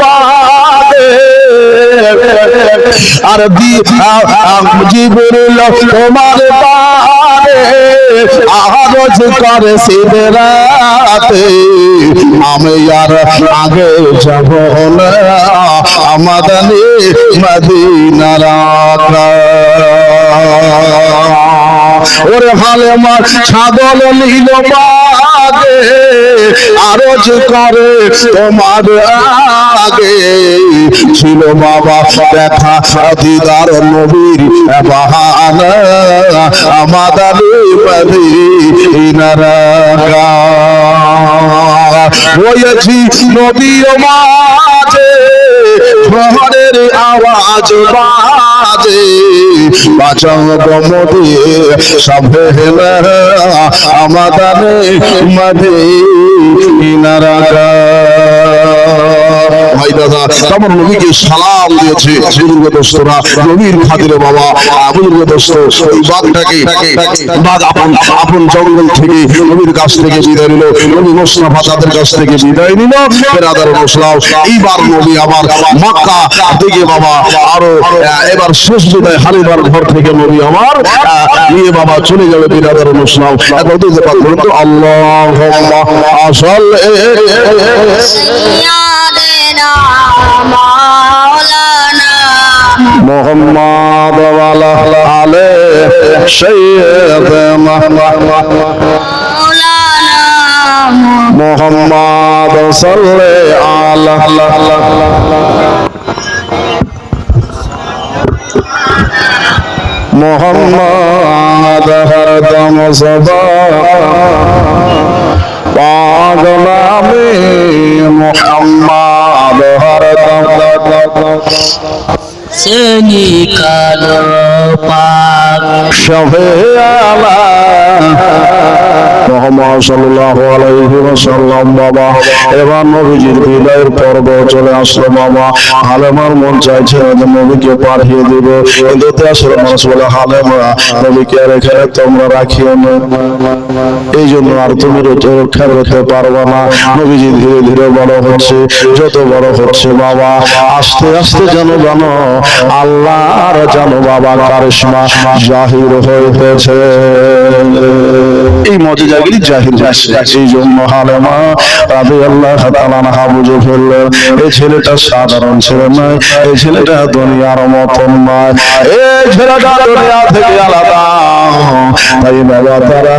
বাদে আর জিবরিল তোমার বারে আরজ করে সিদরাতে আমি আর আগে যাব না আমাদের মদিনার ওরে হালে মার ছাগল নীল বাগে, আরজ করে তোমার আগে। ছিল বাবা দেখা দিদার নবীর বাহানা আমাদের মদিনার হয়েছি নবীর মাঝে আওয়াজ বাজে। বাঁচাও মোদি সবে আমাদের মধ্যে ইনারা ভাই দাদা তেমন নবীকে সালাম দিয়েছে? নবীর খাতিরে বাবা বুজুর্গ দোস্ত এই বাঘটাকে বাঘ আপন জঙ্গল থেকে, নবীর কাছ থেকে বিদায় নিল। নবী কাছ থেকে বিদায় নিল। বেরাদার মুসলাম এইবার নবী আবার মক্কা দিকে বাবা, আরও এবার শেষ বিদায় হালিবার ঘর থেকে নবী আমার নিয়ে বাবা চলে যাবে বিরাদার এখন আল্লাহ আসল محمد وعلى آل سيدنا محمد صل على محمد هرد مصطفى باغ نامی محمد هرد مصطفى শ্রেণি কালো পাপ সবে আমার মোহাম্মদ বাবা। এবার নবীজির বিদায়ের পর্ব চলে আসলো, বাবা। হালেমার মন চাইছে যে নবীকে পাঠিয়ে বলে, হালেমা, নবীকে তোমরা রাখিও না। এই জন্য আর তুমি রক্ষা করতে পারবে না। নবীজি ধীরে ধীরে বড় হচ্ছে। যত বড় হচ্ছে, বাবা, আস্তে আস্তে যেন জানো, আল্লাহর জানো বাবা কারিশমা জাহির হইতেছে এই মজাগুলি জন্য হালেমা আল্লাহ ফেললেন এই ছেলেটা সাধারণ ছেলে নয়, এই ছেলেটা দুনিয়ার মতন নয়। এই ছেলেটা দুনিয়া থেকে আলাদা। তাই বাবা তারা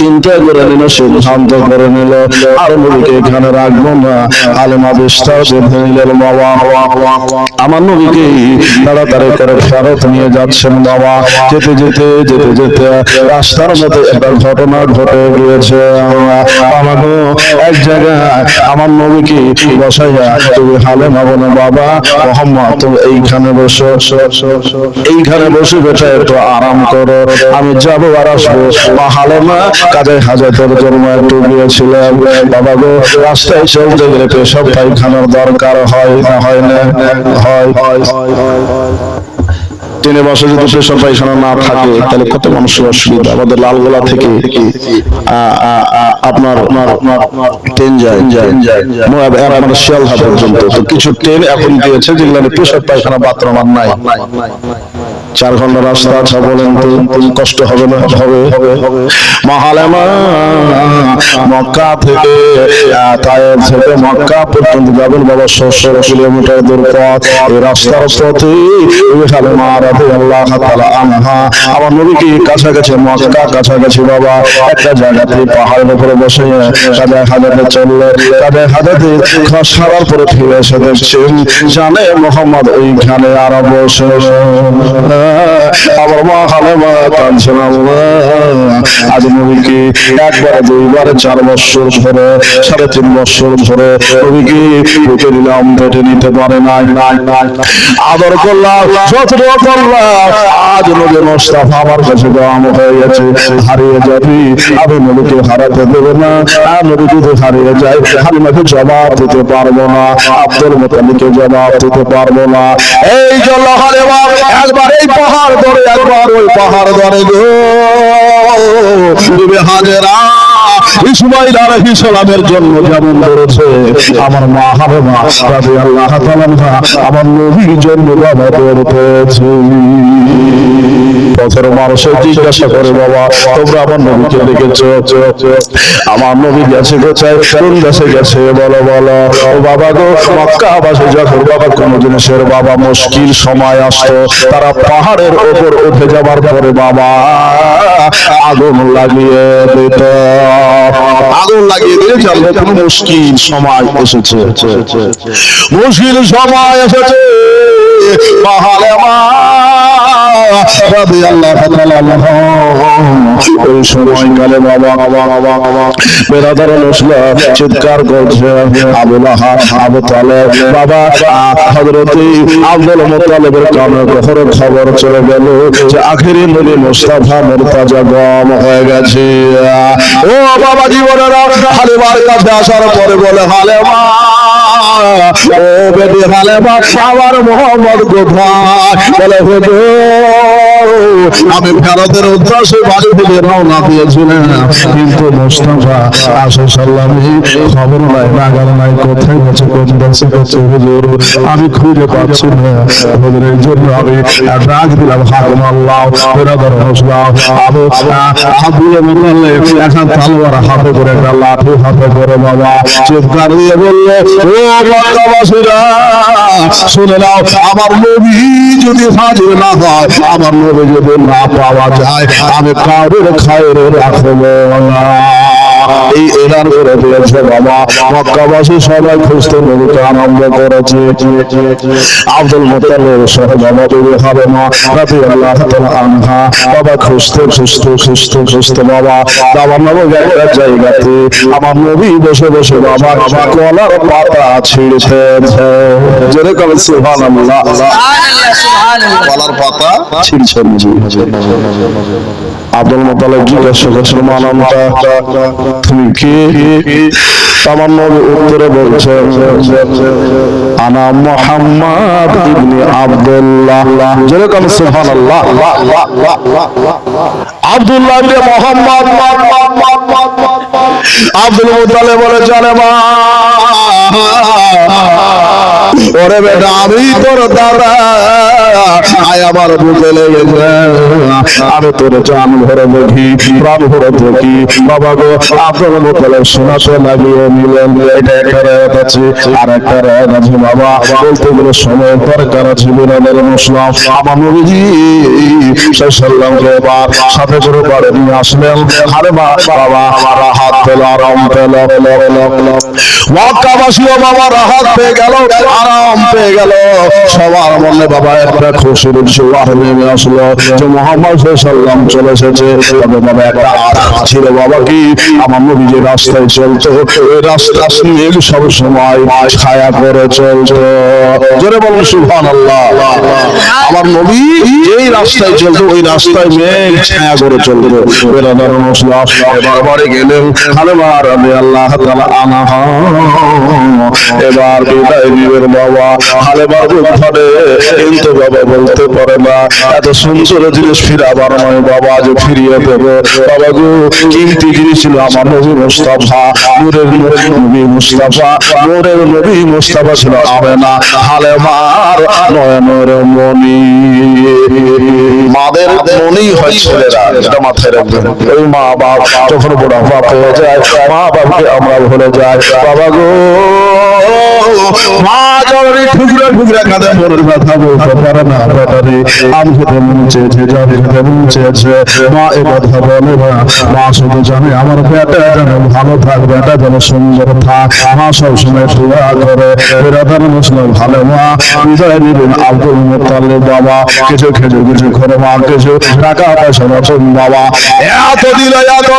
চিন্তা করে নিল, সিদ্ধান্ত করে নিল, আর নবীকে এখানে রাখব না। আলেমা বিস্তার বেঁধে নিলেন বাবা, আমার নবীকে তাড়াতাড়ি করে ফেরত নিয়ে যাচ্ছেন বাবা। যেতে যেতে যেতে যেতে রাস্তার মধ্যে একটা ঘটনা ঘটে গিয়েছে। আমাকে এক জায়গায় আমার নবীকে বসাইয়া তুমি হালেমা বলে বাবা, মোহাম্মদ, তুমি এইখানে বসে। এইখানে বসে বসে একটু আরাম করো। আমি যাব আর আসব। মা হালেমা কাজে হাজাতের জন্য একটু গিয়েছিলাম বাবা গো রাস্তায় চলতে গেলে পেশাব পায়খানার দরকার হয় না হয় না হয় হয়। ট্রেনে বসে যদি পেশাব পায়খানা না থাকে তাহলে কত মানুষের অসুবিধা? আমাদের লালগোলা থেকে আপনার ট্রেন যায়। যায় ম- আপনার শিয়ালদা পর্যন্ত। তো কিছু ট্রেন এখন দিয়েছে যেগুলো পেশার পায়খানা বাথরুম আর নাই চার ঘণ্টা রাস্তা আছে বলেন তো কষ্ট হবে না? হবে মহালেমা, মক্কা থেকে তায়েব থেকে মক্কা পর্যন্ত যাবেন বাবা, সত্তর কিলোমিটার দূর পথ। এই রাস্তার পথে রাধে আল্লাহ তাআলা আনহা। আমার নবীকে কাছাকাছি, মক্কা কাছাকাছি বাবা, একটা জায়গাতে পাহাড়ের উপরে বসে কাদায় হাজাতে চললে কাদায় হাজাতে সারার পরে ফিরে এসে দেখছেন, জানে মোহাম্মদ ওইখানে আর বসে। আমার মা হালেমা কাঁদছেন আল্লাহ আজ নবীকে একবারে দুইবারে চার বছর ধরে, সাড়ে তিন বছর ধরে নবীকে পেটে নিলাম পেটে নিতে পারে নাই নাই নাই আদর করলাম, যত্ন করলাম। আজ নবী মোস্তাফা আমার কাছে দাম হয়ে গেছে। হারিয়ে যাবি, আমি নবীকে হারাতে দেবো না। আর নবী যদি হারিয়ে যায়, হালিমাকে জবাব দিতে পারব না। আব্দুল মোতালিকে জবাব দিতে পারব না। এই জন্য হালেমা, একবার এই পাহাড় ধরে একবার ওই পাহাড় ধরে গো। হাজেরা, ইসমাইল আলাইহিস সালামের জন্য যেমন করেছে আমার মা হারেমা মা রাজি আল্লাহ আমার নবীর জন্য বাবা ধরেছে পথের মানুষের জিজ্ঞাসা করে, বাবা, তোমরা আমার নবীকে দেখেছ? আমার নবী গেছে কোথায়? কোন দেশে গেছে? বলো বলো। ও বাবা গো, মক্কা আবাসে যখন বাবা জিনিসের বাবা মুশকিল সময় আসতো, তারা পাহাড়ের ওপর উঠে যাবার পরে বাবা আগুন লাগিয়ে দিত। আগুন লাগিয়ে জানলো কোন মুশকিল সময় এসেছে। মুশকিল সময় এসেছে। ওই চিৎকার করছে। বাবা খবর চলে গেল যে আখেরি নবী মুস্তাফা মুর্তাজা গম হয়ে গেছে। ও বাবা, জীবনের আসার পরে বলে, হালেমা ও বেটি হালেমা আমার মোহাম্মদ গোধা বলে হুজুর আমি ভারতের উদ্দেশ্যে বাড়ি থেকে রওনা দিয়েছিলাম। কিন্তু মোস্তফা, আসে সাল্লামী, খবর নাই নাগাল নাই, কোথায় গেছে কোন দেশে গেছে হুজুর? আমি খুঁজে পাচ্ছি না। হুজুরের জন্য আমি ডাক দিলাম হাকম আল্লাহ বেরাদার হোসলা আবু আবুল মুতাল্লে এখন তালোয়ার হাতে করে একটা লাঠি হাতে করে বাবা। চিৎকার দিয়ে বললে, ও মক্কাবাসীরা শুনে নাও, আমার নবী যদি হাজির না হয়, আমার যদি না পাওয়া যায় আমি কারোর খায়ের রাখব না। এই এলান করে দিয়েছে বাবা। মক্কাবাসী সবাই খুঁজতে নবীকে আনন্দ করেছে। আব্দুল মোতালেব সহ বাবা যদি হবে না রাতে আল্লাহ আনহা। বাবা খুঁজতে খুঁজতে খুঁজতে খুঁজতে বাবা বাবা নবী একটা জায়গাতে আমার নবী বসে বসে বাবা কলার পাতা ছিঁড়তেছে যেরকম সুবহানাল্লাহ। সুবহানাল্লাহ কলার পাতা ছিঁড়ছেন। জি আব্দুল মোতালেব জিজ্ঞাসা করছিল মানামটা তুমি কে? আমার নবী উত্তরে বলছেন, আনা মুহাম্মদ ইবনে আব্দুল্লাহ। যেরকম সুবহানাল্লাহ। আব্দুল্লাহ ইবনে মুহাম্মদ। আব্দুল মুতালেব বলে জানে ওরে বেটা আমি তোর দাদা আয় আমার বুকে লেগেছে আমি তোর জান ভরে দেখি, প্রাণ ভরে দেখি। বাবা গো, আপনার মোতালেব শোনাতে লাগিয়ে নিলেন এটা একটা রায়ত আছে, আর একটা রায়ত আছে বাবা। বলতে গেলে সময় দরকার আছে বিরাদের মুসলাম আমার নবীজি সাল্লাম কে এবার সাথে করে বাড়ি নিয়ে আসলেন। আরে বাবা রাহাত পেল আরাম পেল মক্কাবাসীও বাবা, রাহাত পেয়ে গেল। আরাম পেয়ে গেল। সবার মনে বাবা একটা খুশির জোয়ার নেমে আসলো যে চলে এসেছে। তবে বাবা কি? আমার নবী যে রাস্তায় চলতো ওই রাস্তা সব সময় ছায়া করে চলতো। জোরে বলুন আল্লাহ আমার নবী যেই রাস্তায় চলতো, ওই রাস্তায় মেঘ ছায়া করে চলতো। বেরাদার মুসলাম এবার বাড়ি আল্লাহ তাআলা আনাহা। এবার বিদায় দিবেন বাবা। হালেমার ধরে কিন্তু বাবা বলতে পারে না। এত সুন্দর জিনিস ফিরাবার নয় বাবা যে ফিরিয়ে দেব। বাবা গো কিমতি জিনিস ছিল আমার নবী মুস্তাফা? নূরের নবী মুস্তাফা, নূরের নবী মুস্তাফা ছিল আমেনা হালেমার নয়নের মনি মাদের মনি হয় ছেলেরা এটা মাথায় রাখবেন ওই মা বাপ যখন বড় বাপ হয়ে যায়, মা বাবাকে আমরা ভুলে যাই। বাবা গো, মা জননী ঠুকরে ঠুকরে কাঁদে মনের ব্যথা বলতে পারে না ব্যাটারি আম খেতে মন চেয়েছে জানি খেতে মন চেয়েছে, মা এ কথা বলে না, মা শুধু জানে আমার বেটা যেন ভালো থাক, বেটা যেন সুন্দর থাক, মা করে মুসলিম ভালো মা আব্দুল মুতাল্লিব বাবা কিছু খেজু কিছু করে মা কিছু টাকা পয়সা বাবা। এত দিল এত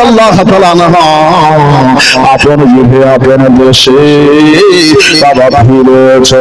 আল্লাহ তাআলা আপন জিভে আপন দেশে বাবা ফিরেছে